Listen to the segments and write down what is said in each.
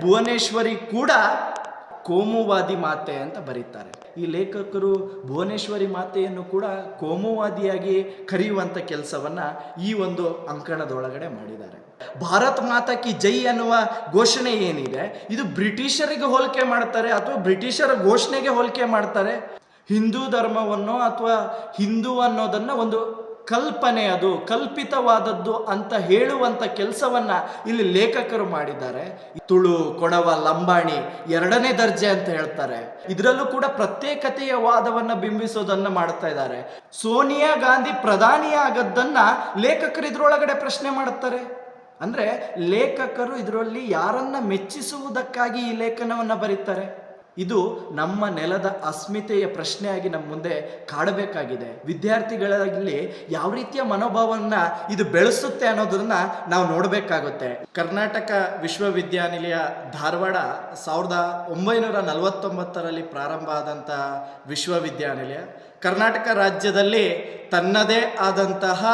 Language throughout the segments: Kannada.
ಭುವನೇಶ್ವರಿ ಕೂಡ ಕೋಮುವಾದಿ ಮಾತೆ ಅಂತ ಬರೀತಾರೆ. ಈ ಲೇಖಕರು ಭುವನೇಶ್ವರಿ ಮಾತೆಯನ್ನು ಕೂಡ ಕೋಮುವಾದಿಯಾಗಿ ಕರೆಯುವಂಥ ಕೆಲಸವನ್ನು ಈ ಒಂದು ಅಂಕಣದೊಳಗಡೆ ಮಾಡಿದ್ದಾರೆ. ಭಾರತ್ ಮಾತಾ ಕಿ ಜೈ ಅನ್ನುವ ಘೋಷಣೆ ಏನಿದೆ? ಇದು ಬ್ರಿಟಿಷರಿಗೆ ಹೋಲಿಕೆ ಮಾಡ್ತಾರೆ ಅಥವಾ ಬ್ರಿಟಿಷರ ಘೋಷಣೆಗೆ ಹೋಲಿಕೆ ಮಾಡ್ತಾರೆ? ಹಿಂದೂ ಧರ್ಮವನ್ನು ಅಥವಾ ಹಿಂದೂ ಅನ್ನೋದನ್ನು ಒಂದು ಕಲ್ಪನೆ ಅದು, ಕಲ್ಪಿತವಾದದ್ದು ಅಂತ ಹೇಳುವಂಥ ಕೆಲಸವನ್ನ ಇಲ್ಲಿ ಲೇಖಕರು ಮಾಡಿದ್ದಾರೆ. ತುಳು ಕೊಡವ ಲಂಬಾಣಿ ಎರಡನೇ ದರ್ಜೆ ಅಂತ ಹೇಳ್ತಾರೆ. ಇದರಲ್ಲೂ ಕೂಡ ಪ್ರತ್ಯೇಕತೆಯ ವಾದವನ್ನ ಬಿಂಬಿಸೋದನ್ನ ಮಾಡ್ತಾ ಇದ್ದಾರೆ. ಸೋನಿಯಾ ಗಾಂಧಿ ಪ್ರಧಾನಿ ಆಗದ್ದನ್ನ ಲೇಖಕರು ಇದರೊಳಗಡೆ ಪ್ರಶ್ನೆ ಮಾಡುತ್ತಾರೆ. ಅಂದ್ರೆ ಲೇಖಕರು ಇದರಲ್ಲಿ ಯಾರನ್ನ ಮೆಚ್ಚಿಸುವುದಕ್ಕಾಗಿ ಈ ಲೇಖನವನ್ನ ಬರೀತಾರೆ? ಇದು ನಮ್ಮ ನೆಲದ ಅಸ್ಮಿತೆಯ ಪ್ರಶ್ನೆಯಾಗಿ ನಮ್ಮ ಮುಂದೆ ಕಾಡಬೇಕಾಗಿದೆ. ವಿದ್ಯಾರ್ಥಿಗಳಲ್ಲಿ ಯಾವ ರೀತಿಯ ಮನೋಭಾವವನ್ನು ಇದು ಬೆಳೆಸುತ್ತೆ ಅನ್ನೋದನ್ನ ನಾವು ನೋಡಬೇಕಾಗುತ್ತೆ. ಕರ್ನಾಟಕ ವಿಶ್ವವಿದ್ಯಾನಿಲಯ ಧಾರವಾಡ ಸಾವಿರದ ಒಂಬೈನೂರ ನಲವತ್ತೊಂಬತ್ತರಲ್ಲಿ ಪ್ರಾರಂಭ ಆದಂತಹ ವಿಶ್ವವಿದ್ಯಾನಿಲಯ. ಕರ್ನಾಟಕ ರಾಜ್ಯದಲ್ಲಿ ತನ್ನದೇ ಆದಂತಹ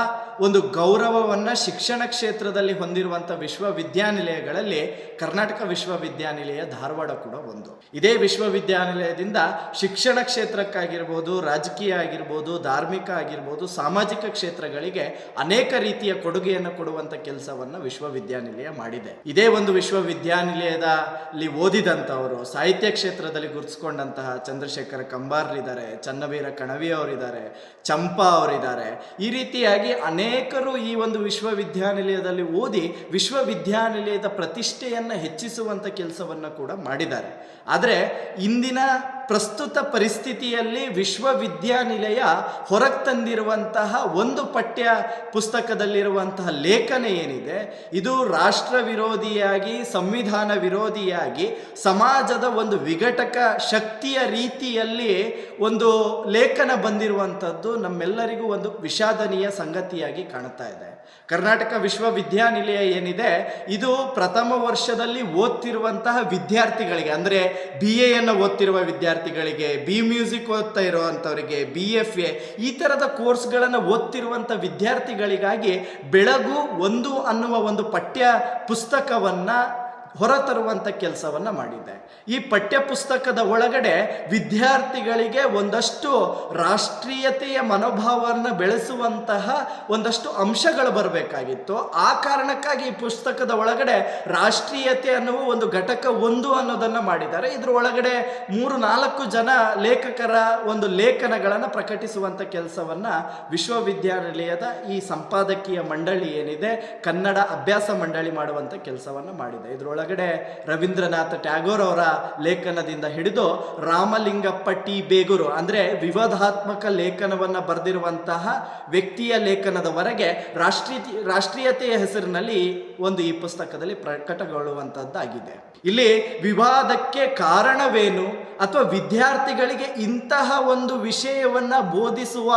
ಒಂದು ಗೌರವವನ್ನು ಶಿಕ್ಷಣ ಕ್ಷೇತ್ರದಲ್ಲಿ ಹೊಂದಿರುವಂಥ ವಿಶ್ವವಿದ್ಯಾನಿಲಯಗಳಲ್ಲಿ ಕರ್ನಾಟಕ ವಿಶ್ವವಿದ್ಯಾನಿಲಯ ಧಾರವಾಡ ಕೂಡ ಒಂದು. ಇದೇ ವಿಶ್ವವಿದ್ಯಾನಿಲಯದಿಂದ ಶಿಕ್ಷಣ ಕ್ಷೇತ್ರಕ್ಕಾಗಿರ್ಬೋದು, ರಾಜಕೀಯ ಆಗಿರ್ಬೋದು, ಧಾರ್ಮಿಕ ಆಗಿರ್ಬೋದು, ಸಾಮಾಜಿಕ ಕ್ಷೇತ್ರಗಳಿಗೆ ಅನೇಕ ರೀತಿಯ ಕೊಡುಗೆಯನ್ನು ಕೊಡುವಂಥ ಕೆಲಸವನ್ನು ವಿಶ್ವವಿದ್ಯಾನಿಲಯ ಮಾಡಿದೆ. ಇದೇ ಒಂದು ವಿಶ್ವವಿದ್ಯಾನಿಲಯದಲ್ಲಿ ಓದಿದಂಥವರು ಸಾಹಿತ್ಯ ಕ್ಷೇತ್ರದಲ್ಲಿ ಗುರುತಿಸ್ಕೊಂಡಂತಹ ಚಂದ್ರಶೇಖರ ಕಂಬಾರ್ರಿದ್ದಾರೆ, ಚನ್ನವೀರ ಕಣವಿ ಅವರಿದ್ದಾರೆ, ಚಂಪಾ ಅವರಿದ್ದಾರೆ. ಈ ರೀತಿಯಾಗಿ ಅನೇಕರು ಈ ಒಂದು ವಿಶ್ವವಿದ್ಯಾನಿಲಯದಲ್ಲಿ ಓದಿ ವಿಶ್ವವಿದ್ಯಾನಿಲಯದ ಪ್ರತಿಷ್ಠೆಯನ್ನು ಹೆಚ್ಚಿಸುವಂಥ ಕೆಲಸವನ್ನು ಕೂಡ ಮಾಡಿದ್ದಾರೆ. ಆದರೆ ಇಂದಿನ ಪ್ರಸ್ತುತ ಪರಿಸ್ಥಿತಿಯಲ್ಲಿ ವಿಶ್ವವಿದ್ಯಾನಿಲಯ ಹೊರಗೆ ತಂದಿರುವಂತಹ ಒಂದು ಪಠ್ಯ ಪುಸ್ತಕದಲ್ಲಿರುವಂತಹ ಲೇಖನ ಏನಿದೆ, ಇದು ರಾಷ್ಟ್ರ ವಿರೋಧಿಯಾಗಿ, ಸಂವಿಧಾನ ವಿರೋಧಿಯಾಗಿ, ಸಮಾಜದ ಒಂದು ವಿಘಟಕ ಶಕ್ತಿಯ ರೀತಿಯಲ್ಲಿ ಒಂದು ಲೇಖನ ಬಂದಿರುವಂಥದ್ದು ನಮ್ಮೆಲ್ಲರಿಗೂ ಒಂದು ವಿಷಾದನೀಯ ಸಂಗತಿಯಾಗಿ ಕಾಣ್ತಾ ಇದೆ. ಕರ್ನಾಟಕ ವಿಶ್ವವಿದ್ಯಾನಿಲಯ ಏನಿದೆ, ಇದು ಪ್ರಥಮ ವರ್ಷದಲ್ಲಿ ಓದ್ತಿರುವಂತಹ ವಿದ್ಯಾರ್ಥಿಗಳಿಗೆ, ಅಂದರೆ ಬಿ ಎಯನ್ನು ಓದ್ತಿರುವ ವಿದ್ಯಾರ್ಥಿಗಳಿಗೆ ಬಿ ಮ್ಯೂಸಿಕ್ ಓದ್ತಾ ಇರುವಂಥವರಿಗೆ ಬಿ ಎಫ್ ಎ ಈ ಥರದ ಕೋರ್ಸ್ಗಳನ್ನು ಓದ್ತಿರುವಂಥ ವಿದ್ಯಾರ್ಥಿಗಳಿಗಾಗಿ ಬೆಳಗು ಒಂದು ಅನ್ನುವ ಒಂದು ಪಠ್ಯ ಪುಸ್ತಕವನ್ನು ಹೊರತರುವಂಥ ಕೆಲಸವನ್ನು ಮಾಡಿದೆ ಈ ಪಠ್ಯಪುಸ್ತಕದ ಒಳಗಡೆ ವಿದ್ಯಾರ್ಥಿಗಳಿಗೆ ಒಂದಷ್ಟು ರಾಷ್ಟ್ರೀಯತೆಯ ಮನೋಭಾವವನ್ನು ಬೆಳೆಸುವಂತಹ ಒಂದಷ್ಟು ಅಂಶಗಳು ಬರಬೇಕಾಗಿತ್ತು. ಆ ಕಾರಣಕ್ಕಾಗಿ ಈ ಪುಸ್ತಕದ ಒಳಗಡೆ ರಾಷ್ಟ್ರೀಯತೆ ಅನ್ನುವ ಒಂದು ಘಟಕ ಒಂದು ಅನ್ನೋದನ್ನು ಮಾಡಿದ್ದಾರೆ. ಇದ್ರ ಒಳಗಡೆ ಮೂರು ನಾಲ್ಕು ಜನ ಲೇಖಕರ ಒಂದು ಲೇಖನಗಳನ್ನು ಪ್ರಕಟಿಸುವಂಥ ಕೆಲಸವನ್ನು ವಿಶ್ವವಿದ್ಯಾನಿಲಯದ ಈ ಸಂಪಾದಕೀಯ ಮಂಡಳಿ ಏನಿದೆ, ಕನ್ನಡ ಅಭ್ಯಾಸ ಮಂಡಳಿ ಮಾಡುವಂಥ ಕೆಲಸವನ್ನು ಮಾಡಿದೆ. ಇದರೊಳಗಡೆ ರವೀಂದ್ರನಾಥ ಟ್ಯಾಗೋರ್ ಅವರ ಲೇಖನದಿಂದ ಹಿಡಿದು ರಾಮಲಿಂಗಪ್ಪ ಟಿ. ಬೇಗೂರು, ಅಂದರೆ ವಿವಾದಾತ್ಮಕ ಲೇಖನವನ್ನು ಬರೆದಿರುವಂತಹ ವ್ಯಕ್ತಿಯ ಲೇಖನದವರೆಗೆ ರಾಷ್ಟ್ರೀಯ ರಾಷ್ಟ್ರೀಯತೆಯ ಹೆಸರಿನಲ್ಲಿ ಒಂದು ಈ ಪುಸ್ತಕದಲ್ಲಿ ಪ್ರಕಟಗೊಳ್ಳುವಂಥದ್ದಾಗಿದೆ ಇಲ್ಲಿ ವಿವಾದಕ್ಕೆ ಕಾರಣವೇನು ಅಥವಾ ವಿದ್ಯಾರ್ಥಿಗಳಿಗೆ ಇಂತಹ ಒಂದು ವಿಷಯವನ್ನ ಬೋಧಿಸುವ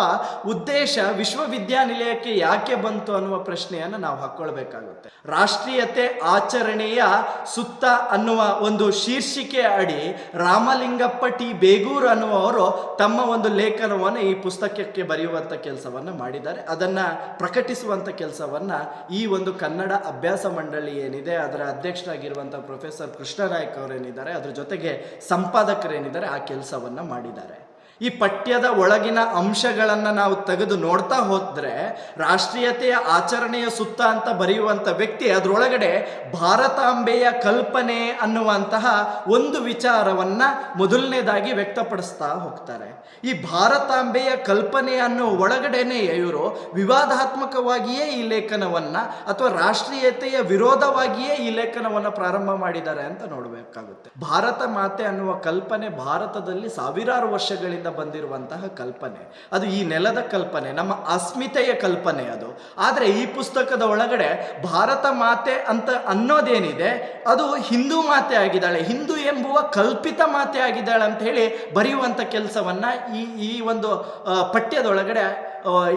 ಉದ್ದೇಶ ವಿಶ್ವವಿದ್ಯಾನಿಲಯಕ್ಕೆ ಯಾಕೆ ಬಂತು ಅನ್ನುವ ಪ್ರಶ್ನೆಯನ್ನು ನಾವು ಹಾಕ್ಕೊಳ್ಬೇಕಾಗುತ್ತೆ ರಾಷ್ಟ್ರೀಯತೆ ಆಚರಣೆಯ ಸುತ್ತ ಅನ್ನುವ ಒಂದು ಶೀರ್ಷಿಕೆ ಅಡಿ ರಾಮಲಿಂಗಪ್ಪ ಟಿ ಬೇಗೂರು ಅನ್ನುವವರು ತಮ್ಮ ಒಂದು ಲೇಖನವನ್ನು ಈ ಪುಸ್ತಕಕ್ಕೆ ಬರೆಯುವಂಥ ಕೆಲಸವನ್ನು ಮಾಡಿದ್ದಾರೆ. ಅದನ್ನು ಪ್ರಕಟಿಸುವಂಥ ಕೆಲಸವನ್ನು ಈ ಒಂದು ಕನ್ನಡ ಅಭ್ಯಾಸ ಮಂಡಳಿ ಏನಿದೆ, ಅದರ ಅಧ್ಯಕ್ಷರಾಗಿರುವಂಥ ಪ್ರೊಫೆಸರ್ ಕೃಷ್ಣನಾಯಕ್ ಅವರೇನಿದ್ದಾರೆ, ಅದರ ಜೊತೆಗೆ ಸಂಪಾದಕರೇನಿದ್ದಾರೆ, ಆ ಕೆಲಸವನ್ನು ಮಾಡಿದ್ದಾರೆ. ಈ ಪಠ್ಯದ ಒಳಗಿನ ಅಂಶಗಳನ್ನು ನಾವು ತೆಗೆದು ನೋಡ್ತಾ ಹೋದ್ರೆ ರಾಷ್ಟ್ರೀಯತೆಯ ಆಚರಣೆಯ ಸುತ್ತ ಅಂತ ಬರೆಯುವಂಥ ವ್ಯಕ್ತಿ ಅದರೊಳಗಡೆ ಭಾರತಾಂಬೆಯ ಕಲ್ಪನೆ ಅನ್ನುವಂತಹ ಒಂದು ವಿಚಾರವನ್ನ ಮೊದಲನೇದಾಗಿ ವ್ಯಕ್ತಪಡಿಸ್ತಾ ಹೋಗ್ತಾರೆ. ಈ ಭಾರತಾಂಬೆಯ ಕಲ್ಪನೆ ಅನ್ನೋ ಒಳಗಡೆನೆ ಇವರು ವಿವಾದಾತ್ಮಕವಾಗಿಯೇ ಈ ಲೇಖನವನ್ನ ಅಥವಾ ರಾಷ್ಟ್ರೀಯತೆಯ ವಿರೋಧವಾಗಿಯೇ ಈ ಲೇಖನವನ್ನ ಪ್ರಾರಂಭ ಮಾಡಿದ್ದಾರೆ ಅಂತ ನೋಡಬೇಕಾಗುತ್ತೆ. ಭಾರತ ಮಾತೆ ಅನ್ನುವ ಕಲ್ಪನೆ ಭಾರತದಲ್ಲಿ ಸಾವಿರಾರು ವರ್ಷಗಳಿಂದ ಬಂದಿರುವಂತಹ ಕಲ್ಪನೆ. ಅದು ಈ ನೆಲದ ಕಲ್ಪನೆ, ನಮ್ಮ ಅಸ್ಮಿತೆಯ ಕಲ್ಪನೆ ಅದು. ಆದರೆ ಈ ಪುಸ್ತಕದ ಒಳಗಡೆ ಭಾರತ ಮಾತೆ ಅಂತ ಅನ್ನೋದೇನಿದೆ, ಅದು ಹಿಂದೂ ಮಾತೆ ಆಗಿದ್ದಾಳೆ. ಹಿಂದೂ ಎಂಬುವ ಕಲ್ಪಿತ ಮಾತೆ ಆಗಿದ್ದಾಳೆ ಅಂತ ಹೇಳಿ ಬರೆಯುವಂಥ ಕೆಲಸವನ್ನು ಈ ಈ ಒಂದು ಪಠ್ಯದೊಳಗಡೆ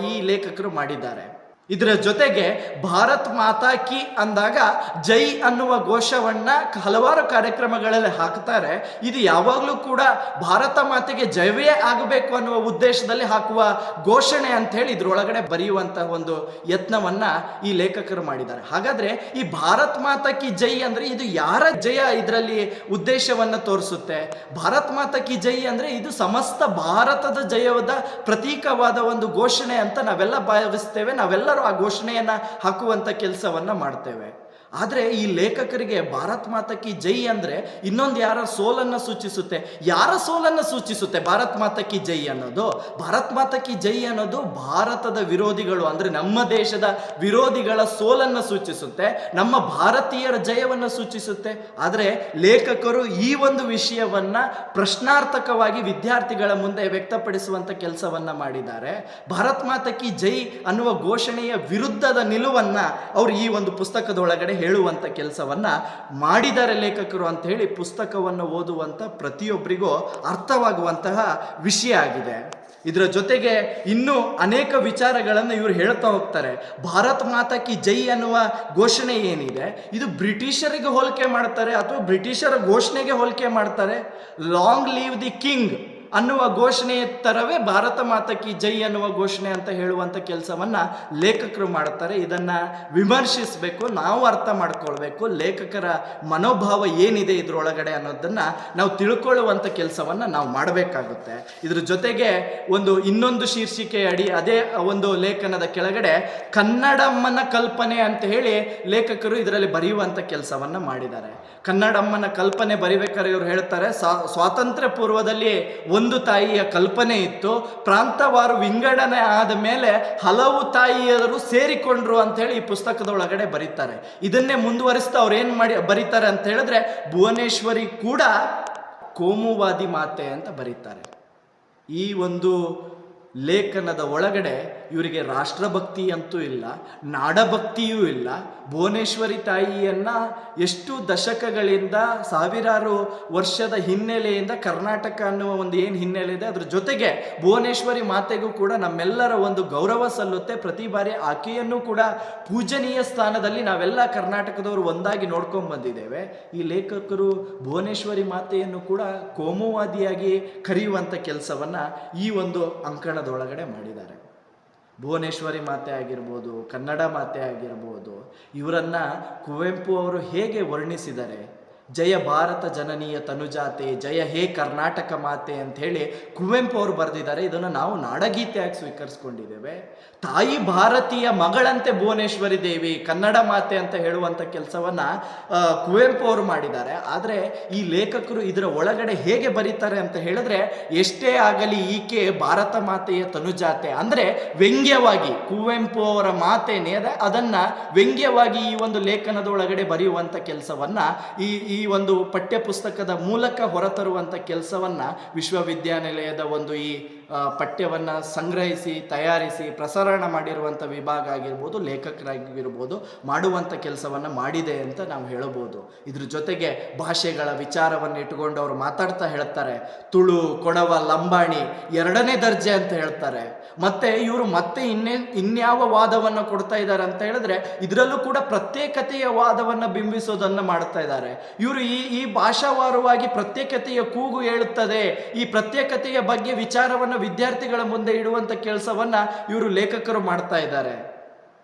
ಈ ಲೇಖಕರು ಮಾಡಿದ್ದಾರೆ. ಇದರ ಜೊತೆಗೆ ಭಾರತ್ ಮಾತಾ ಕಿ ಅಂದಾಗ ಜೈ ಅನ್ನುವ ಘೋಷವನ್ನ ಹಲವಾರು ಕಾರ್ಯಕ್ರಮಗಳಲ್ಲಿ ಹಾಕ್ತಾರೆ. ಇದು ಯಾವಾಗಲೂ ಕೂಡ ಭಾರತ ಮಾತೆಗೆ ಜಯವೇ ಆಗಬೇಕು ಅನ್ನುವ ಉದ್ದೇಶದಲ್ಲಿ ಹಾಕುವ ಘೋಷಣೆ ಅಂತ ಹೇಳಿ ಇದ್ರೊಳಗಡೆ ಬರೆಯುವಂತಹ ಒಂದು ಯತ್ನವನ್ನ ಈ ಲೇಖಕರು ಮಾಡಿದ್ದಾರೆ. ಹಾಗಾದ್ರೆ ಈ ಭಾರತ್ ಮಾತಾ ಕಿ ಜೈ ಅಂದ್ರೆ ಇದು ಯಾರ ಜಯ ಇದರಲ್ಲಿ ಉದ್ದೇಶವನ್ನ ತೋರಿಸುತ್ತೆ? ಭಾರತ್ ಮಾತಾ ಕಿ ಜೈ ಅಂದ್ರೆ ಇದು ಸಮಸ್ತ ಭಾರತದ ಜಯದ ಪ್ರತೀಕವಾದ ಒಂದು ಘೋಷಣೆ ಅಂತ ನಾವೆಲ್ಲ ಭಾವಿಸ್ತೇವೆ. ನಾವೆಲ್ಲರೂ ಆ ಘೋಷಣೆಯನ್ನು ಹಾಕುವಂಥ ಕೆಲಸವನ್ನು ಮಾಡ್ತೇವೆ. ಆದರೆ ಈ ಲೇಖಕರಿಗೆ ಭಾರತ್ ಮಾತಕಿ ಜೈ ಅಂದ್ರೆ ಇನ್ನೊಂದು ಯಾರ ಸೋಲನ್ನ ಸೂಚಿಸುತ್ತೆ? ಯಾರ ಸೋಲನ್ನ ಸೂಚಿಸುತ್ತೆ ಭಾರತ್ ಮಾತಕಿ ಜೈ ಅನ್ನೋದು? ಭಾರತ್ ಮಾತಕಿ ಜೈ ಅನ್ನೋದು ಭಾರತದ ವಿರೋಧಿಗಳು ಅಂದ್ರೆ ನಮ್ಮ ದೇಶದ ವಿರೋಧಿಗಳ ಸೋಲನ್ನ ಸೂಚಿಸುತ್ತೆ, ನಮ್ಮ ಭಾರತೀಯರ ಜಯವನ್ನು ಸೂಚಿಸುತ್ತೆ. ಆದರೆ ಲೇಖಕರು ಈ ಒಂದು ವಿಷಯವನ್ನ ಪ್ರಶ್ನಾರ್ಥಕವಾಗಿ ವಿದ್ಯಾರ್ಥಿಗಳ ಮುಂದೆ ವ್ಯಕ್ತಪಡಿಸುವಂತ ಕೆಲಸವನ್ನು ಮಾಡಿದ್ದಾರೆ. ಭಾರತ್ ಮಾತಕಿ ಜೈ ಅನ್ನುವ ಘೋಷಣೆಯ ವಿರುದ್ಧದ ನಿಲುವನ್ನ ಅವರು ಈ ಒಂದು ಪುಸ್ತಕದೊಳಗಡೆ ಹೇಳುವಂತ ಕೆಲಸವನ್ನು ಮಾಡಿದ್ದಾರೆ ಲೇಖಕರು ಅಂತ ಹೇಳಿ ಪುಸ್ತಕವನ್ನು ಓದುವಂಥ ಪ್ರತಿಯೊಬ್ಬರಿಗೂ ಅರ್ಥವಾಗುವಂತಹ ವಿಷಯ ಆಗಿದೆ. ಇದರ ಜೊತೆಗೆ ಇನ್ನೂ ಅನೇಕ ವಿಚಾರಗಳನ್ನು ಇವರು ಹೇಳ್ತಾ ಹೋಗ್ತಾರೆ. ಭಾರತ್ ಮಾತಾ ಕಿ ಜೈ ಅನ್ನುವ ಘೋಷಣೆ ಏನಿದೆ? ಇದು ಬ್ರಿಟಿಷರಿಗೆ ಹೋಲಿಕೆ ಮಾಡ್ತಾರೆ ಅಥವಾ ಬ್ರಿಟಿಷರ ಘೋಷಣೆಗೆ ಹೋಲಿಕೆ ಮಾಡ್ತಾರೆ? ಲಾಂಗ್ ಲೀವ್ ದಿ ಕಿಂಗ್ ಅನ್ನುವ ಘೋಷಣೆ ತರವೇ ಭಾರತ ಮಾತಕಿ ಜೈ ಅನ್ನುವ ಘೋಷಣೆ ಅಂತ ಹೇಳುವಂಥ ಕೆಲಸವನ್ನ ಲೇಖಕರು ಮಾಡ್ತಾರೆ. ಇದನ್ನ ವಿಮರ್ಶಿಸಬೇಕು, ನಾವು ಅರ್ಥ ಮಾಡ್ಕೊಳ್ಬೇಕು, ಲೇಖಕರ ಮನೋಭಾವ ಏನಿದೆ ಇದರೊಳಗಡೆ ಅನ್ನೋದನ್ನ ನಾವು ತಿಳ್ಕೊಳ್ಳುವಂಥ ಕೆಲಸವನ್ನ ನಾವು ಮಾಡಬೇಕಾಗುತ್ತೆ. ಇದ್ರ ಜೊತೆಗೆ ಒಂದು ಇನ್ನೊಂದು ಶೀರ್ಷಿಕೆ ಅಡಿ, ಅದೇ ಒಂದು ಲೇಖನದ ಕೆಳಗಡೆ ಕನ್ನಡಮ್ಮನ ಕಲ್ಪನೆ ಅಂತ ಹೇಳಿ ಲೇಖಕರು ಇದರಲ್ಲಿ ಬರೆಯುವಂಥ ಕೆಲಸವನ್ನ ಮಾಡಿದ್ದಾರೆ. ಕನ್ನಡಮ್ಮನ ಕಲ್ಪನೆ ಬರಿಬೇಕಾದ್ರೆ ಇವರು ಹೇಳ್ತಾರೆ, ಸ್ವಾ- ಸ್ವಾತಂತ್ರ್ಯ ಪೂರ್ವದಲ್ಲಿ ಒಂದು ತಾಯಿಯ ಕಲ್ಪನೆ ಇತ್ತು, ಪ್ರಾಂತವಾರು ವಿಂಗಡಣೆ ಆದ ಮೇಲೆ ಹಲವು ತಾಯಿಯರು ಸೇರಿಕೊಂಡ್ರು ಅಂತ ಹೇಳಿ ಈ ಪುಸ್ತಕದೊಳಗಡೆ ಬರೀತಾರೆ. ಇದನ್ನೇ ಮುಂದುವರಿಸ್ತಾ ಅವ್ರು ಏನು ಮಾಡಿ, ಬರೀತಾರೆ ಅಂತ ಹೇಳಿದ್ರೆ ಭುವನೇಶ್ವರಿ ಕೂಡ ಕೋಮುವಾದಿ ಮಾತೆ ಅಂತ ಬರೀತಾರೆ. ಈ ಒಂದು ಲೇಖನದ ಒಳಗಡೆ ಇವರಿಗೆ ರಾಷ್ಟ್ರಭಕ್ತಿ ಅಂತೂ ಇಲ್ಲ, ನಾಡಭಕ್ತಿಯೂ ಇಲ್ಲ. ಭುವನೇಶ್ವರಿ ತಾಯಿಯನ್ನ ಎಷ್ಟು ದಶಕಗಳಿಂದ, ಸಾವಿರಾರು ವರ್ಷದ ಹಿನ್ನೆಲೆಯಿಂದ ಕರ್ನಾಟಕ ಅನ್ನುವ ಒಂದು ಏನು ಹಿನ್ನೆಲೆ ಇದೆ, ಅದ್ರ ಜೊತೆಗೆ ಭುವನೇಶ್ವರಿ ಮಾತೆಗೂ ಕೂಡ ನಮ್ಮೆಲ್ಲರ ಒಂದು ಗೌರವ ಸಲ್ಲುತ್ತೆ. ಪ್ರತಿ ಬಾರಿ ಆಕೆಯನ್ನು ಕೂಡ ಪೂಜನೀಯ ಸ್ಥಾನದಲ್ಲಿ ನಾವೆಲ್ಲ ಕರ್ನಾಟಕದವರು ಒಂದಾಗಿ ನೋಡ್ಕೊಂಡು ಬಂದಿದ್ದೇವೆ. ಈ ಲೇಖಕರು ಭುವನೇಶ್ವರಿ ಮಾತೆಯನ್ನು ಕೂಡ ಕೋಮುವಾದಿಯಾಗಿ ಕರೆಯುವಂಥ ಕೆಲಸವನ್ನ ಈ ಒಂದು ಅಂಕಣದೊಳಗಡೆ ಮಾಡಿದ್ದಾರೆ. ಭುವನೇಶ್ವರಿ ಮಾತೆ ಆಗಿರ್ಬೋದು ಕನ್ನಡ ಮಾತೆ ಆಗಿರ್ಬೋದು ಇವರನ್ನು ಕುವೆಂಪು ಅವರು ಹೇಗೆ ವರ್ಣಿಸಿದ್ದಾರೆ ಜಯ ಭಾರತ ಜನನೀಯ ತನುಜಾತೆ, ಜಯ ಹೇ ಕರ್ನಾಟಕ ಮಾತೆ ಅಂತ ಹೇಳಿ ಕುವೆಂಪು ಅವರು ಬರೆದಿದ್ದಾರೆ. ಇದನ್ನು ನಾವು ನಾಡಗೀತೆಯಾಗಿ ಸ್ವೀಕರಿಸ್ಕೊಂಡಿದ್ದೇವೆ. ತಾಯಿ ಭಾರತೀಯ ಮಗಳಂತೆ ಭುವನೇಶ್ವರಿ ದೇವಿ, ಕನ್ನಡ ಮಾತೆ ಅಂತ ಹೇಳುವಂಥ ಕೆಲಸವನ್ನು ಕುವೆಂಪು ಅವರು ಮಾಡಿದ್ದಾರೆ. ಆದರೆ ಈ ಲೇಖಕರು ಇದರ ಒಳಗಡೆ ಹೇಗೆ ಬರೀತಾರೆ ಅಂತ ಹೇಳಿದ್ರೆ, ಎಷ್ಟೇ ಆಗಲಿ ಈಕೆ ಭಾರತ ಮಾತೆಯ ತನುಜಾತೆ. ಅಂದರೆ ವ್ಯಂಗ್ಯವಾಗಿ, ಕುವೆಂಪು ಅವರ ಮಾತೇನೇ ಅದನ್ನು ಅದನ್ನ ವ್ಯಂಗ್ಯವಾಗಿ ಈ ಒಂದು ಲೇಖನದ ಒಳಗಡೆ ಬರೆಯುವಂಥ ಕೆಲಸವನ್ನ ಈ ಈ ಒಂದು ಪಠ್ಯಪುಸ್ತಕದ ಮೂಲಕ ಹೊರತರುವಂಥ ಕೆಲಸವನ್ನು ವಿಶ್ವವಿದ್ಯಾನಿಲಯದ ಒಂದು ಈ ಪಠ್ಯವನ್ನ ಸಂಗ್ರಹಿಸಿ, ತಯಾರಿಸಿ, ಪ್ರಸರಣ ಮಾಡಿರುವಂಥ ವಿಭಾಗ ಆಗಿರ್ಬೋದು, ಲೇಖಕರಾಗಿರ್ಬೋದು ಮಾಡುವಂಥ ಕೆಲಸವನ್ನು ಮಾಡಿದೆ ಅಂತ ನಾವು ಹೇಳಬಹುದು. ಇದ್ರ ಜೊತೆಗೆ ಭಾಷೆಗಳ ವಿಚಾರವನ್ನು ಇಟ್ಟುಕೊಂಡು ಅವರು ಮಾತಾಡ್ತಾ ಹೇಳ್ತಾರೆ. ತುಳು, ಕೊಡವ, ಲಂಬಾಣಿ ಎರಡನೇ ದರ್ಜೆ ಅಂತ ಹೇಳ್ತಾರೆ. ಮತ್ತೆ ಇವರು ಮತ್ತೆ ಇನ್ನೇ, ಇನ್ಯಾವ ವಾದವನ್ನು ಕೊಡ್ತಾ ಇದ್ದಾರೆ ಅಂತ ಹೇಳಿದ್ರೆ ಇದರಲ್ಲೂ ಕೂಡ ಪ್ರತ್ಯೇಕತೆಯ ವಾದವನ್ನು ಬಿಂಬಿಸೋದನ್ನ ಮಾಡ್ತಾ ಇದ್ದಾರೆ. ಇವರು ಈ ಈ ಭಾಷಾವಾರವಾಗಿ ಪ್ರತ್ಯೇಕತೆಯ ಕೂಗು ಹೇಳುತ್ತದೆ. ಈ ಪ್ರತ್ಯೇಕತೆಯ ಬಗ್ಗೆ ವಿಚಾರವನ್ನು ವಿದ್ಯಾರ್ಥಿಗಳ ಮುಂದೆ ಇಡುವಂಥ ಕೆಲಸವನ್ನ ಇವರು ಲೇಖಕರು ಮಾಡ್ತಾ ಇದ್ದಾರೆ.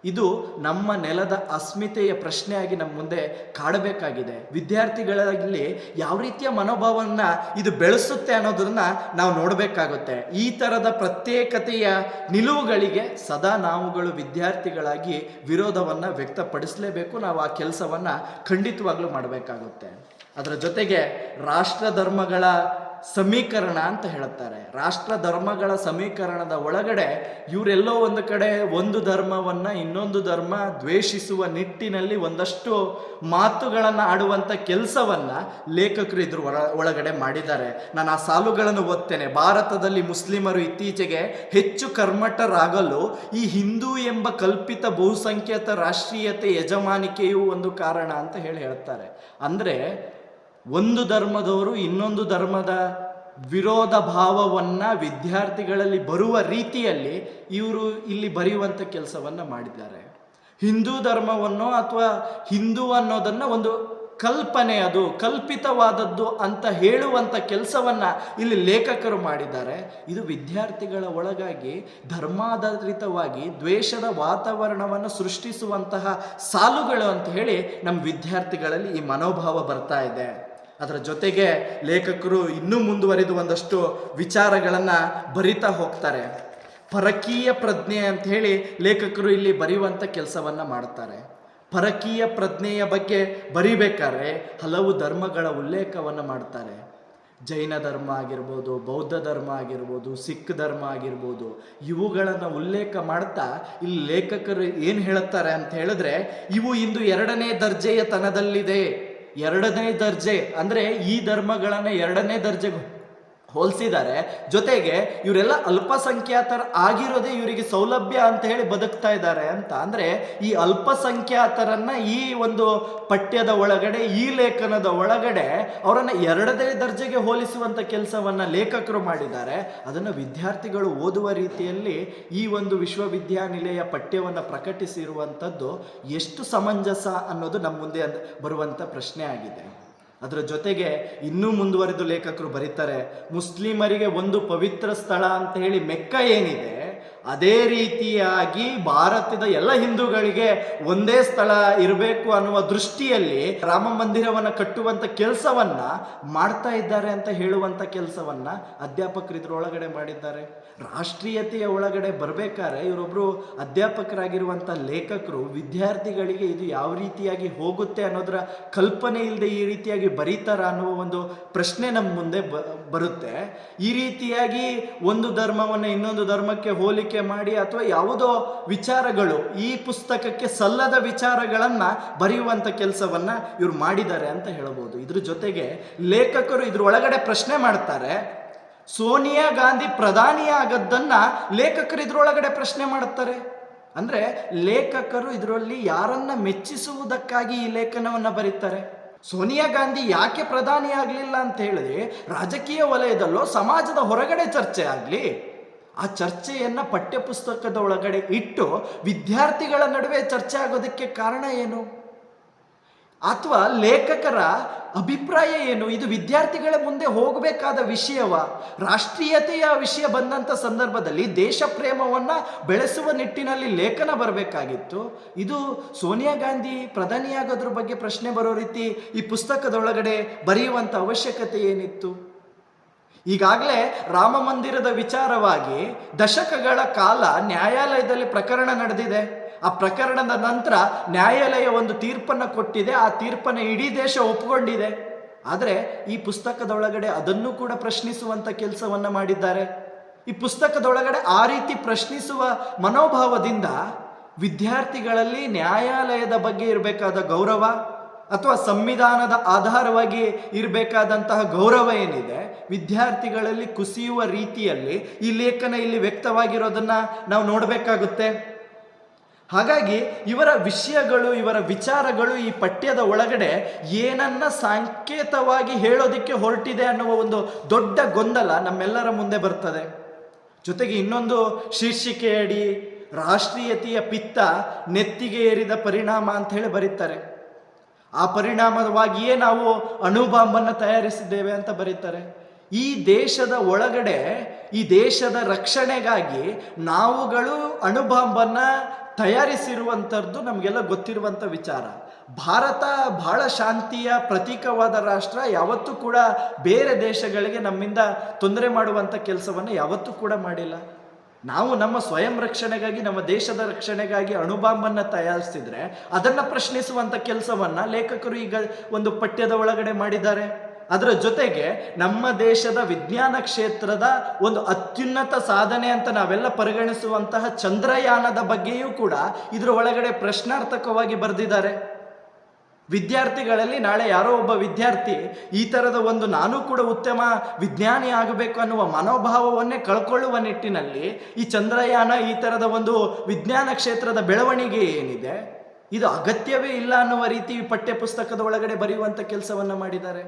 ಇದು ನಮ್ಮ ನೆಲದ ಅಸ್ಮಿತೆಯ ಪ್ರಶ್ನೆಯಾಗಿ ನಮ್ಮ ಮುಂದೆ ಕಾಡಬೇಕಾಗಿದೆ. ವಿದ್ಯಾರ್ಥಿಗಳಲ್ಲಿ ಯಾವ ರೀತಿಯ ಮನೋಭಾವವನ್ನ ಇದು ಬೆಳೆಸುತ್ತೆ ಅನ್ನೋದನ್ನ ನಾವು ನೋಡಬೇಕಾಗುತ್ತೆ. ಈ ಥರದ ಪ್ರತ್ಯೇಕತೆಯ ನಿಲುವುಗಳಿಗೆ ಸದಾ ನಾವುಗಳು ವಿದ್ಯಾರ್ಥಿಗಳಾಗಿ ವಿರೋಧವನ್ನ ವ್ಯಕ್ತಪಡಿಸಲೇಬೇಕು. ನಾವು ಆ ಕೆಲಸವನ್ನ ಖಂಡಿತವಾಗ್ಲೂ ಮಾಡಬೇಕಾಗುತ್ತೆ. ಅದರ ಜೊತೆಗೆ ರಾಷ್ಟ್ರ ಧರ್ಮಗಳ ಸಮೀಕರಣ ಅಂತ ಹೇಳುತ್ತಾರೆ. ರಾಷ್ಟ್ರ ಧರ್ಮಗಳ ಸಮೀಕರಣದ ಒಳಗಡೆ ಇವರೆಲ್ಲೋ ಒಂದು ಕಡೆ ಒಂದು ಧರ್ಮವನ್ನು ಇನ್ನೊಂದು ಧರ್ಮ ದ್ವೇಷಿಸುವ ನಿಟ್ಟಿನಲ್ಲಿ ಒಂದಷ್ಟು ಮಾತುಗಳನ್ನು ಆಡುವಂಥ ಕೆಲಸವನ್ನು ಲೇಖಕರು ಇದ್ರ ಒಳ, ಒಳಗಡೆ ಮಾಡಿದ್ದಾರೆ. ನಾನು ಆ ಸಾಲುಗಳನ್ನು ಓದ್ತೇನೆ. ಭಾರತದಲ್ಲಿ ಮುಸ್ಲಿಮರು ಇತ್ತೀಚೆಗೆ ಹೆಚ್ಚು ಕರ್ಮಠರಾಗಲು ಈ ಹಿಂದೂ ಎಂಬ ಕಲ್ಪಿತ ಬಹುಸಂಖ್ಯಾತ ರಾಷ್ಟ್ರೀಯತೆ ಯಜಮಾನಿಕೆಯು ಒಂದು ಕಾರಣ ಅಂತ ಹೇಳಿ ಹೇಳ್ತಾರೆ ಅಂದ್ರೆ ಒಂದು ಧರ್ಮದವರು ಇನ್ನೊಂದು ಧರ್ಮದ ವಿರೋಧ ಭಾವವನ್ನ ವಿದ್ಯಾರ್ಥಿಗಳಲ್ಲಿ ಬರುವ ರೀತಿಯಲ್ಲಿ ಇವರು ಇಲ್ಲಿ ಬರೆಯುವಂಥ ಕೆಲಸವನ್ನು ಮಾಡಿದ್ದಾರೆ. ಹಿಂದೂ ಧರ್ಮವನ್ನು ಅಥವಾ ಹಿಂದೂ ಅನ್ನೋದನ್ನು ಒಂದು ಕಲ್ಪನೆ ಅದು, ಕಲ್ಪಿತವಾದದ್ದು ಅಂತ ಹೇಳುವಂಥ ಕೆಲಸವನ್ನ ಇಲ್ಲಿ ಲೇಖಕರು ಮಾಡಿದ್ದಾರೆ. ಇದು ವಿದ್ಯಾರ್ಥಿಗಳ ಒಳಗಾಗಿ ಧರ್ಮಾಧಾರಿತವಾಗಿ ದ್ವೇಷದ ವಾತಾವರಣವನ್ನು ಸೃಷ್ಟಿಸುವಂತಹ ಸಾಲುಗಳು ಅಂತ ಹೇಳಿ ನಮ್ಮ ವಿದ್ಯಾರ್ಥಿಗಳಲ್ಲಿ ಈ ಮನೋಭಾವ ಬರ್ತಾ ಇದೆ. ಅದರ ಜೊತೆಗೆ ಲೇಖಕರು ಇನ್ನೂ ಮುಂದುವರಿದು ಒಂದಷ್ಟು ವಿಚಾರಗಳನ್ನು ಬರಿತಾ ಹೋಗ್ತಾರೆ. ಪರಕೀಯ ಪ್ರಜ್ಞೆ ಅಂತ ಹೇಳಿ ಲೇಖಕರು ಇಲ್ಲಿ ಬರೆಯುವಂಥ ಕೆಲಸವನ್ನು ಮಾಡ್ತಾರೆ ಪರಕೀಯ ಪ್ರಜ್ಞೆಯ ಬಗ್ಗೆ ಬರಿಬೇಕಾದ್ರೆ ಹಲವು ಧರ್ಮಗಳ ಉಲ್ಲೇಖವನ್ನು ಮಾಡ್ತಾರೆ ಜೈನ ಧರ್ಮ ಆಗಿರ್ಬೋದು, ಬೌದ್ಧ ಧರ್ಮ ಆಗಿರ್ಬೋದು, ಸಿಖ್ ಧರ್ಮ ಆಗಿರ್ಬೋದು, ಇವುಗಳನ್ನು ಉಲ್ಲೇಖ ಮಾಡ್ತಾ ಇಲ್ಲಿ ಲೇಖಕರು ಏನು ಹೇಳುತ್ತಾರೆ ಅಂತ ಹೇಳಿದ್ರೆ, ಇವು ಇಂದು ಎರಡನೇ ದರ್ಜೆಯ ತನದಲ್ಲಿದೆ. ಎರಡನೇ ದರ್ಜೆ ಅಂದ್ರೆ ಈ ಧರ್ಮಗಳನ್ನು ಎರಡನೇ ದರ್ಜೆಗೆ ಹೋಲಿಸಿದ್ದಾರೆ. ಜೊತೆಗೆ ಇವರೆಲ್ಲ ಅಲ್ಪಸಂಖ್ಯಾತರ ಆಗಿರೋದೇ ಇವರಿಗೆ ಸೌಲಭ್ಯ ಅಂತ ಹೇಳಿ ಬದುಕ್ತಾ ಇದ್ದಾರೆ ಅಂತ. ಅಂದರೆ ಈ ಅಲ್ಪಸಂಖ್ಯಾತರನ್ನ ಈ ಒಂದು ಪಠ್ಯದ ಒಳಗಡೆ, ಈ ಲೇಖನದ ಒಳಗಡೆ ಅವರನ್ನು ಎರಡನೇ ದರ್ಜೆಗೆ ಹೋಲಿಸುವಂಥ ಕೆಲಸವನ್ನು ಲೇಖಕರು ಮಾಡಿದ್ದಾರೆ. ಅದನ್ನು ವಿದ್ಯಾರ್ಥಿಗಳು ಓದುವ ರೀತಿಯಲ್ಲಿ ಈ ಒಂದು ವಿಶ್ವವಿದ್ಯಾನಿಲಯ ಪಠ್ಯವನ್ನು ಪ್ರಕಟಿಸಿರುವಂಥದ್ದು ಎಷ್ಟು ಸಮಂಜಸ ಅನ್ನೋದು ನಮ್ಮ ಮುಂದೆ ಬರುವಂಥ ಪ್ರಶ್ನೆ ಆಗಿದೆ. ಅದರ ಜೊತೆಗೆ ಇನ್ನೂ ಮುಂದುವರೆದು ಲೇಖಕರು ಬರೀತಾರೆ ಮುಸ್ಲಿಮರಿಗೆ ಒಂದು ಪವಿತ್ರ ಸ್ಥಳ ಅಂತ ಹೇಳಿ ಮೆಕ್ಕ ಏನಿದೆ? ಅದೇ ರೀತಿಯಾಗಿ ಭಾರತದ ಎಲ್ಲ ಹಿಂದೂಗಳಿಗೆ ಒಂದೇ ಸ್ಥಳ ಇರಬೇಕು ಅನ್ನುವ ದೃಷ್ಟಿಯಲ್ಲಿ ರಾಮ ಮಂದಿರವನ್ನು ಕಟ್ಟುವಂತ ಕೆಲಸವನ್ನ ಮಾಡ್ತಾ ಇದ್ದಾರೆ ಅಂತ ಹೇಳುವಂತ ಕೆಲಸವನ್ನ ಅಧ್ಯಾಪಕರು ಇದ್ರೊಳಗಡೆ ಮಾಡಿದ್ದಾರೆ. ರಾಷ್ಟ್ರೀಯತೆಯ ಒಳಗಡೆ ಬರಬೇಕಾದ್ರೆ ಇವರೊಬ್ರು ಅಧ್ಯಾಪಕರಾಗಿರುವಂಥ ಲೇಖಕರು, ವಿದ್ಯಾರ್ಥಿಗಳಿಗೆ ಇದು ಯಾವ ರೀತಿಯಾಗಿ ಹೋಗುತ್ತೆ ಅನ್ನೋದರ ಕಲ್ಪನೆ ಇಲ್ಲದೆ ಈ ರೀತಿಯಾಗಿ ಬರೀತಾರ ಅನ್ನುವ ಒಂದು ಪ್ರಶ್ನೆ ನಮ್ಮ ಮುಂದೆ ಬರುತ್ತೆ. ಈ ರೀತಿಯಾಗಿ ಒಂದು ಧರ್ಮವನ್ನು ಇನ್ನೊಂದು ಧರ್ಮಕ್ಕೆ ಹೋಲಿಕೆ ಮಾಡಿ ಅಥವಾ ಯಾವುದೋ ವಿಚಾರಗಳು ಈ ಪುಸ್ತಕಕ್ಕೆ ಸಲ್ಲದ ವಿಚಾರಗಳನ್ನ ಬರೆಯುವಂಥ ಕೆಲಸವನ್ನ ಇವ್ರು ಮಾಡಿದ್ದಾರೆ ಅಂತ ಹೇಳಬಹುದು ಇದ್ರ ಜೊತೆಗೆ ಲೇಖಕರು ಇದ್ರೊಳಗಡೆ ಪ್ರಶ್ನೆ ಮಾಡ್ತಾರೆ, ಸೋನಿಯಾ ಗಾಂಧಿ ಪ್ರಧಾನಿ ಆಗದ್ದನ್ನ ಲೇಖಕರು ಇದ್ರೊಳಗಡೆ ಪ್ರಶ್ನೆ ಮಾಡುತ್ತಾರೆ ಅಂದ್ರೆ ಲೇಖಕರು ಇದರಲ್ಲಿ ಯಾರನ್ನ ಮೆಚ್ಚಿಸುವುದಕ್ಕಾಗಿ ಈ ಲೇಖನವನ್ನ ಬರೀತಾರೆ? ಸೋನಿಯಾ ಗಾಂಧಿ ಯಾಕೆ ಪ್ರಧಾನಿ ಆಗಲಿಲ್ಲ ಅಂತ ಹೇಳಿದ್ರೆ ರಾಜಕೀಯ ವಲಯದಲ್ಲೋ ಸಮಾಜದ ಹೊರಗಡೆ ಚರ್ಚೆ ಆಗಲಿ ಆ ಚರ್ಚೆಯನ್ನು ಪಠ್ಯಪುಸ್ತಕದ ಒಳಗಡೆ ಇಟ್ಟು ವಿದ್ಯಾರ್ಥಿಗಳ ನಡುವೆ ಚರ್ಚೆ ಆಗೋದಕ್ಕೆ ಕಾರಣ ಏನು? ಅಥವಾ ಲೇಖಕರ ಅಭಿಪ್ರಾಯ ಏನು? ಇದು ವಿದ್ಯಾರ್ಥಿಗಳ ಮುಂದೆ ಹೋಗಬೇಕಾದ ವಿಷಯವ? ರಾಷ್ಟ್ರೀಯತೆಯ ವಿಷಯ ಬಂದಂಥ ಸಂದರ್ಭದಲ್ಲಿ ದೇಶ ಪ್ರೇಮವನ್ನು ಬೆಳೆಸುವ ನಿಟ್ಟಿನಲ್ಲಿ ಲೇಖನ ಬರಬೇಕಾಗಿತ್ತು. ಇದು ಸೋನಿಯಾ ಗಾಂಧಿ ಪ್ರಧಾನಿಯಾಗೋದ್ರ ಬಗ್ಗೆ ಪ್ರಶ್ನೆ ಬರೋ ರೀತಿ ಈ ಪುಸ್ತಕದೊಳಗಡೆ ಬರೆಯುವಂಥ ಅವಶ್ಯಕತೆ ಏನಿತ್ತು? ಈಗಾಗಲೇ ರಾಮ ಮಂದಿರದ ವಿಚಾರವಾಗಿ ದಶಕಗಳ ಕಾಲ ನ್ಯಾಯಾಲಯದಲ್ಲಿ ಪ್ರಕರಣ ನಡೆದಿದೆ. ಆ ಪ್ರಕರಣದ ನಂತರ ನ್ಯಾಯಾಲಯ ಒಂದು ತೀರ್ಪನ್ನು ಕೊಟ್ಟಿದೆ. ಆ ತೀರ್ಪನ್ನು ಇಡೀ ದೇಶ ಒಪ್ಪಿಕೊಂಡಿದೆ ಆದರೆ ಈ ಪುಸ್ತಕದೊಳಗಡೆ ಅದನ್ನು ಕೂಡ ಪ್ರಶ್ನಿಸುವಂಥ ಕೆಲಸವನ್ನು ಮಾಡಿದ್ದಾರೆ. ಈ ಪುಸ್ತಕದೊಳಗಡೆ ಆ ರೀತಿ ಪ್ರಶ್ನಿಸುವ ಮನೋಭಾವದಿಂದ ವಿದ್ಯಾರ್ಥಿಗಳಲ್ಲಿ ನ್ಯಾಯಾಲಯದ ಬಗ್ಗೆ ಇರಬೇಕಾದ ಗೌರವ ಅಥವಾ ಸಂವಿಧಾನದ ಆಧಾರವಾಗಿ ಇರಬೇಕಾದಂತಹ ಗೌರವ ಏನಿದೆ, ವಿದ್ಯಾರ್ಥಿಗಳಲ್ಲಿ ಕುಸಿಯುವ ರೀತಿಯಲ್ಲಿ ಈ ಲೇಖನ ಇಲ್ಲಿ ವ್ಯಕ್ತವಾಗಿರೋದನ್ನ ನಾವು ನೋಡಬೇಕಾಗುತ್ತೆ. ಹಾಗಾಗಿ ಇವರ ವಿಷಯಗಳು, ಇವರ ವಿಚಾರಗಳು ಈ ಪಠ್ಯದ ಒಳಗಡೆ ಏನನ್ನ ಸಾಂಕೇತವಾಗಿ ಹೇಳೋದಿಕ್ಕೆ ಹೊರಟಿದೆ ಅನ್ನುವ ಒಂದು ದೊಡ್ಡ ಗೊಂದಲ ನಮ್ಮೆಲ್ಲರ ಮುಂದೆ ಬರ್ತದೆ. ಜೊತೆಗೆ ಇನ್ನೊಂದು ಶೀರ್ಷಿಕೆಯಡಿ ರಾಷ್ಟ್ರೀಯತೆಯ ಪಿತ್ತ ನೆತ್ತಿಗೆ ಏರಿದ ಪರಿಣಾಮ ಅಂತ ಹೇಳಿ ಬರೀತಾರೆ. ಆ ಪರಿಣಾಮವಾಗಿಯೇ ನಾವು ಅಣುಬಾಂಬನ್ನು ತಯಾರಿಸಿದ್ದೇವೆ ಅಂತ ಬರೀತಾರೆ. ಈ ದೇಶದ ಒಳಗಡೆ, ಈ ದೇಶದ ರಕ್ಷಣೆಗಾಗಿ ನಾವುಗಳು ಅಣುಬಾಂಬನ್ನ ತಯಾರಿಸಿರುವಂಥದ್ದು ನಮಗೆಲ್ಲ ಗೊತ್ತಿರುವಂಥ ವಿಚಾರ. ಭಾರತ ಬಹಳ ಶಾಂತಿಯ ಪ್ರತೀಕವಾದ ರಾಷ್ಟ್ರ, ಯಾವತ್ತೂ ಕೂಡ ಬೇರೆ ದೇಶಗಳಿಗೆ ನಮ್ಮಿಂದ ತೊಂದರೆ ಮಾಡುವಂಥ ಕೆಲಸವನ್ನು ಯಾವತ್ತೂ ಕೂಡ ಮಾಡಿಲ್ಲ. ನಾವು ನಮ್ಮ ಸ್ವಯಂ ರಕ್ಷಣೆಗಾಗಿ, ನಮ್ಮ ದೇಶದ ರಕ್ಷಣೆಗಾಗಿ ಅಣುಬಾಂಬನ್ನು ತಯಾರಿಸಿದ್ರೆ ಅದನ್ನು ಪ್ರಶ್ನಿಸುವಂಥ ಕೆಲಸವನ್ನು ಲೇಖಕರು ಈಗ ಒಂದು ಪಠ್ಯದ ಒಳಗಡೆ ಮಾಡಿದ್ದಾರೆ. ಅದರ ಜೊತೆಗೆ ನಮ್ಮ ದೇಶದ ವಿಜ್ಞಾನ ಕ್ಷೇತ್ರದ ಒಂದು ಅತ್ಯುನ್ನತ ಸಾಧನೆ ಅಂತ ನಾವೆಲ್ಲ ಪರಿಗಣಿಸುವಂತಹ ಚಂದ್ರಯಾನದ ಬಗ್ಗೆಯೂ ಕೂಡ ಇದರ ಒಳಗಡೆ ಪ್ರಶ್ನಾರ್ಥಕವಾಗಿ ಬರೆದಿದ್ದಾರೆ. ವಿದ್ಯಾರ್ಥಿಗಳಲ್ಲಿ ನಾಳೆ ಯಾರೋ ಒಬ್ಬ ವಿದ್ಯಾರ್ಥಿ, ಈ ಥರದ ಒಂದು ನಾನು ಕೂಡ ಉತ್ತಮ ವಿಜ್ಞಾನಿ ಆಗಬೇಕು ಅನ್ನುವ ಮನೋಭಾವವನ್ನೇ ಕಳ್ಕೊಳ್ಳುವ ನಿಟ್ಟಿನಲ್ಲಿ ಈ ಚಂದ್ರಯಾನ ಈ ಥರದ ಒಂದು ವಿಜ್ಞಾನ ಕ್ಷೇತ್ರದ ಬೆಳವಣಿಗೆ ಏನಿದೆ? ಇದು ಅಗತ್ಯವೇ ಇಲ್ಲ ಅನ್ನುವ ರೀತಿ ಈ ಪುಸ್ತಕದ ಒಳಗಡೆ ಬರೆಯುವಂಥ ಕೆಲಸವನ್ನು ಮಾಡಿದ್ದಾರೆ.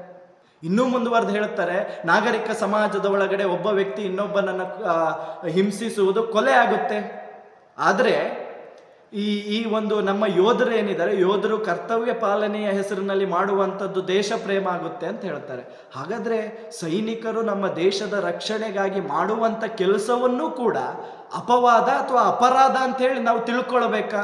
ಇನ್ನೂ ಮುಂದುವರೆದು ಹೇಳುತ್ತಾರೆ, ನಾಗರಿಕ ಸಮಾಜದ ಒಳಗಡೆ ಒಬ್ಬ ವ್ಯಕ್ತಿ ಇನ್ನೊಬ್ಬನನ್ನು ಹಿಂಸಿಸುವುದು ಕೊಲೆ ಆಗುತ್ತೆ. ಆದರೆ ಈ ಈ ಒಂದು ನಮ್ಮ ಯೋಧರು ಏನಿದ್ದಾರೆ, ಯೋಧರು ಕರ್ತವ್ಯ ಪಾಲನೆಯ ಹೆಸರಿನಲ್ಲಿ ಮಾಡುವಂಥದ್ದು ದೇಶ ಪ್ರೇಮ ಆಗುತ್ತೆ ಅಂತ ಹೇಳ್ತಾರೆ. ಹಾಗಾದರೆ ಸೈನಿಕರು ನಮ್ಮ ದೇಶದ ರಕ್ಷಣೆಗಾಗಿ ಮಾಡುವಂಥ ಕೆಲಸವನ್ನೂ ಕೂಡ ಅಪವಾದ ಅಥವಾ ಅಪರಾಧ ಅಂತ ಹೇಳಿ ನಾವು ತಿಳ್ಕೊಳ್ಬೇಕಾ?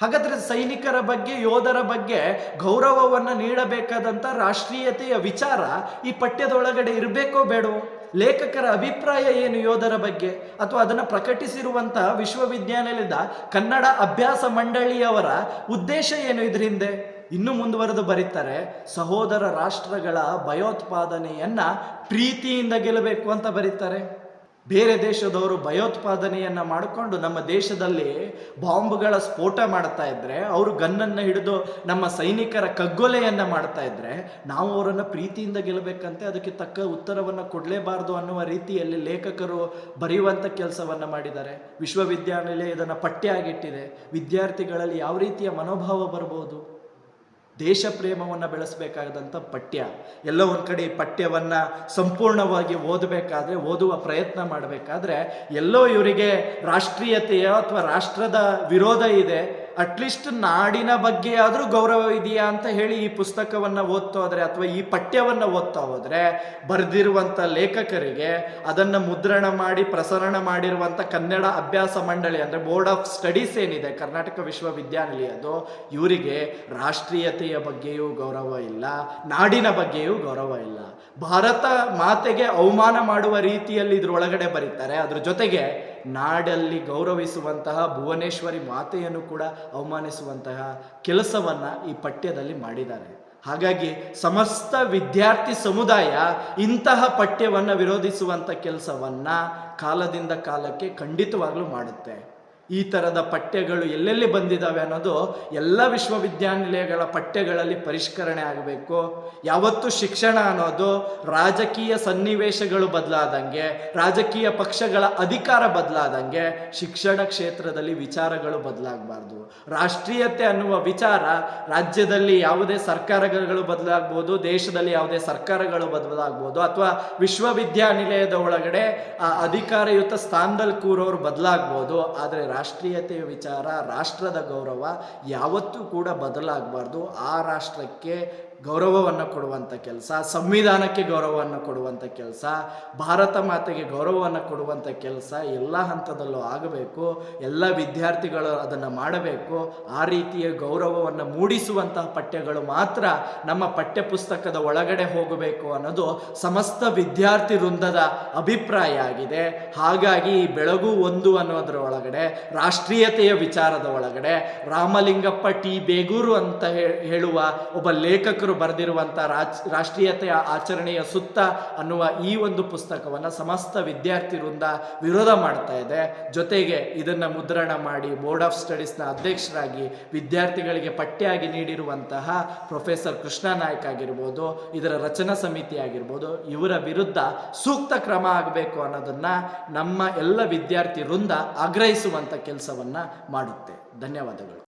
ಹಾಗಾದರೆ ಸೈನಿಕರ ಬಗ್ಗೆ, ಯೋಧರ ಬಗ್ಗೆ ಗೌರವವನ್ನು ನೀಡಬೇಕಾದಂಥ ರಾಷ್ಟ್ರೀಯತೆಯ ವಿಚಾರ ಈ ಪಠ್ಯದೊಳಗಡೆ ಇರಬೇಕೋ ಬೇಡವೋ? ಲೇಖಕರ ಅಭಿಪ್ರಾಯ ಏನು ಯೋಧರ ಬಗ್ಗೆ? ಅಥವಾ ಅದನ್ನು ಪ್ರಕಟಿಸಿರುವಂತಹ ವಿಶ್ವವಿದ್ಯಾನಿಲಯದ ಕನ್ನಡ ಅಭ್ಯಾಸ ಮಂಡಳಿಯವರ ಉದ್ದೇಶ ಏನು ಇದ್ರ ಹಿಂದೆ? ಇನ್ನು ಮುಂದುವರೆದು ಬರೀತಾರೆ, ಸಹೋದರ ರಾಷ್ಟ್ರಗಳ ಭಯೋತ್ಪಾದನೆಯನ್ನ ಪ್ರೀತಿಯಿಂದ ಗೆಲ್ಲಬೇಕು ಅಂತ ಬರೀತಾರೆ. ಬೇರೆ ದೇಶದವರು ಭಯೋತ್ಪಾದನೆಯನ್ನು ಮಾಡಿಕೊಂಡು ನಮ್ಮ ದೇಶದಲ್ಲಿ ಬಾಂಬ್ಗಳ ಸ್ಫೋಟ ಮಾಡ್ತಾ ಇದ್ರೆ, ಅವರು ಗನ್ನನ್ನು ಹಿಡಿದು ನಮ್ಮ ಸೈನಿಕರ ಕಗ್ಗೊಲೆಯನ್ನು ಮಾಡ್ತಾ ಇದ್ರೆ, ನಾವು ಅವರನ್ನು ಪ್ರೀತಿಯಿಂದ ಗೆಲ್ಲಬೇಕಂತೆ ಅದಕ್ಕೆ ತಕ್ಕ ಉತ್ತರವನ್ನು ಕೊಡಲೇಬಾರದು ಅನ್ನುವ ರೀತಿಯಲ್ಲಿ ಲೇಖಕರು ಬರೆಯುವಂಥ ಕೆಲಸವನ್ನು ಮಾಡಿದ್ದಾರೆ. ವಿಶ್ವವಿದ್ಯಾನಿಲಯ ಇದನ್ನು ಪಠ್ಯ ಆಗಿಟ್ಟಿದೆ. ವಿದ್ಯಾರ್ಥಿಗಳಲ್ಲಿ ಯಾವ ರೀತಿಯ ಮನೋಭಾವ ಬರ್ಬೋದು? ದೇಶ ಪ್ರೇಮವನ್ನು ಬೆಳೆಸಬೇಕಾದಂಥ ಪಠ್ಯ. ಎಲ್ಲೋ ಒಂದು ಕಡೆ ಪಠ್ಯವನ್ನು ಸಂಪೂರ್ಣವಾಗಿ ಓದಬೇಕಾದ್ರೆ, ಓದುವ ಪ್ರಯತ್ನ ಮಾಡಬೇಕಾದ್ರೆ ಎಲ್ಲೋ ಇವರಿಗೆ ರಾಷ್ಟ್ರೀಯತೆಯ ಅಥವಾ ರಾಷ್ಟ್ರದ ವಿರೋಧ ಇದೆ. ಅಟ್ಲೀಸ್ಟ್ ನಾಡಿನ ಬಗ್ಗೆ ಆದರೂ ಗೌರವ ಇದೆಯಾ ಅಂತ ಹೇಳಿ ಈ ಪುಸ್ತಕವನ್ನು ಓದ್ತಾ ಹೋದರೆ ಅಥವಾ ಈ ಪಠ್ಯವನ್ನು ಓದ್ತಾ ಹೋದರೆ ಬರೆದಿರುವಂಥ ಲೇಖಕರಿಗೆ ಅದನ್ನು ಮುದ್ರಣ ಮಾಡಿ ಪ್ರಸರಣ ಮಾಡಿರುವಂಥ ಕನ್ನಡ ಅಭ್ಯಾಸ ಮಂಡಳಿ ಅಂದರೆ ಬೋರ್ಡ್ ಆಫ್ ಸ್ಟಡೀಸ್ ಏನಿದೆ, ಕರ್ನಾಟಕ ವಿಶ್ವವಿದ್ಯಾನಿಲಯದು ಇವರಿಗೆ ರಾಷ್ಟ್ರೀಯತೆಯ ಬಗ್ಗೆಯೂ ಗೌರವ ಇಲ್ಲ, ನಾಡಿನ ಬಗ್ಗೆಯೂ ಗೌರವ ಇಲ್ಲ. ಭಾರತ ಮಾತೆಗೆ ಅವಮಾನ ಮಾಡುವ ರೀತಿಯಲ್ಲಿ ಇದ್ರೊಳಗಡೆ ಬರೀತಾರೆ. ಅದ್ರ ಜೊತೆಗೆ ನಾಡಲ್ಲಿ ಗೌರವಿಸುವಂತಹ ಭುವನೇಶ್ವರಿ ಮಾತೆಯನ್ನು ಕೂಡ ಅವಮಾನಿಸುವಂತಹ ಕೆಲಸವನ್ನ ಈ ಪಠ್ಯದಲ್ಲಿ ಮಾಡಿದ್ದಾರೆ. ಹಾಗಾಗಿ ಸಮಸ್ತ ವಿದ್ಯಾರ್ಥಿ ಸಮುದಾಯ ಇಂತಹ ಪಠ್ಯವನ್ನು ವಿರೋಧಿಸುವಂಥ ಕೆಲಸವನ್ನು ಕಾಲದಿಂದ ಕಾಲಕ್ಕೆ ಖಂಡಿತವಾಗ್ಲೂ ಮಾಡುತ್ತೆ. ಈ ಥರದ ಪಠ್ಯಗಳು ಎಲ್ಲೆಲ್ಲಿ ಬಂದಿದ್ದಾವೆ ಅನ್ನೋದು ಎಲ್ಲ ವಿಶ್ವವಿದ್ಯಾನಿಲಯಗಳ ಪಠ್ಯಗಳಲ್ಲಿ ಪರಿಷ್ಕರಣೆ ಆಗಬೇಕು. ಯಾವತ್ತು ಶಿಕ್ಷಣ ಅನ್ನೋದು ರಾಜಕೀಯ ಸನ್ನಿವೇಶಗಳು ಬದಲಾದಂಗೆ, ರಾಜಕೀಯ ಪಕ್ಷಗಳ ಅಧಿಕಾರ ಬದಲಾದಂಗೆ ಶಿಕ್ಷಣ ಕ್ಷೇತ್ರದಲ್ಲಿ ವಿಚಾರಗಳು ಬದಲಾಗಬಾರ್ದು. ರಾಷ್ಟ್ರೀಯತೆ ಅನ್ನುವ ವಿಚಾರ ರಾಜ್ಯದಲ್ಲಿ ಯಾವುದೇ ಸರ್ಕಾರಗಳು ಬದಲಾಗ್ಬೋದು, ದೇಶದಲ್ಲಿ ಯಾವುದೇ ಸರ್ಕಾರಗಳು ಬದಲಾಗ್ಬೋದು, ಅಥವಾ ವಿಶ್ವವಿದ್ಯಾನಿಲಯದ ಒಳಗಡೆ ಆ ಅಧಿಕಾರಯುತ ಸ್ಥಾನದಲ್ಲಿ ಕೂರೋರು ಬದಲಾಗ್ಬೋದು, ಆದರೆ ರಾಷ್ಟ್ರೀಯತೆಯ ವಿಚಾರ, ರಾಷ್ಟ್ರದ ಗೌರವ ಯಾವತ್ತೂ ಕೂಡ ಬದಲಾಗಬಾರ್ದು. ಆ ರಾಷ್ಟ್ರಕ್ಕೆ ಗೌರವವನ್ನು ಕೊಡುವಂಥ ಕೆಲಸ, ಸಂವಿಧಾನಕ್ಕೆ ಗೌರವವನ್ನು ಕೊಡುವಂಥ ಕೆಲಸ, ಭಾರತ ಮಾತೆಗೆ ಗೌರವವನ್ನು ಕೊಡುವಂಥ ಕೆಲಸ ಎಲ್ಲ ಹಂತದಲ್ಲೂ ಆಗಬೇಕು. ಎಲ್ಲ ವಿದ್ಯಾರ್ಥಿಗಳು ಅದನ್ನು ಮಾಡಬೇಕು. ಆ ರೀತಿಯ ಗೌರವವನ್ನು ಮೂಡಿಸುವಂತಹ ಪಠ್ಯಗಳು ಮಾತ್ರ ನಮ್ಮ ಪಠ್ಯಪುಸ್ತಕದ ಒಳಗಡೆ ಹೋಗಬೇಕು ಅನ್ನೋದು ಸಮಸ್ತ ವಿದ್ಯಾರ್ಥಿ ವೃಂದದ ಅಭಿಪ್ರಾಯ ಆಗಿದೆ. ಹಾಗಾಗಿ ಬೆಳಗು ಒಂದು ಅನ್ನೋದರ ಒಳಗಡೆ ರಾಷ್ಟ್ರೀಯತೆಯ ವಿಚಾರದ ಒಳಗಡೆ ರಾಮಲಿಂಗಪ್ಪ ಟಿ. ಬೇಗೂರು ಅಂತ ಹೇಳುವ ಒಬ್ಬ ಲೇಖಕರು ಬರೆದಿರುವಂಥ ರಾಜ್, ರಾಷ್ಟ್ರೀಯತೆಯ ಆಚರಣೆಯ ಸುತ್ತ ಅನ್ನುವ ಈ ಒಂದು ಪುಸ್ತಕವನ್ನು ಸಮಸ್ತ ವಿದ್ಯಾರ್ಥಿ ವೃಂದ ವಿರೋಧ ಮಾಡ್ತಾ ಇದೆ. ಜೊತೆಗೆ ಇದನ್ನು ಮುದ್ರಣ ಮಾಡಿ ಬೋರ್ಡ್ ಆಫ್ ಸ್ಟಡೀಸ್ನ ಅಧ್ಯಕ್ಷರಾಗಿ ವಿದ್ಯಾರ್ಥಿಗಳಿಗೆ ಪಠ್ಯಾಗಿ ನೀಡಿರುವಂತಹ ಪ್ರೊಫೆಸರ್ ಕೃಷ್ಣ ನಾಯ್ಕ ಆಗಿರ್ಬೋದು, ಇದರ ರಚನಾ ಸಮಿತಿ ಆಗಿರ್ಬೋದು, ಇವರ ವಿರುದ್ಧ ಸೂಕ್ತ ಕ್ರಮ ಆಗಬೇಕು ಅನ್ನೋದನ್ನು ನಮ್ಮ ಎಲ್ಲ ವಿದ್ಯಾರ್ಥಿ ವೃಂದ ಆಗ್ರಹಿಸುವಂಥ ಕೆಲಸವನ್ನ ಮಾಡುತ್ತೆ. ಧನ್ಯವಾದಗಳು.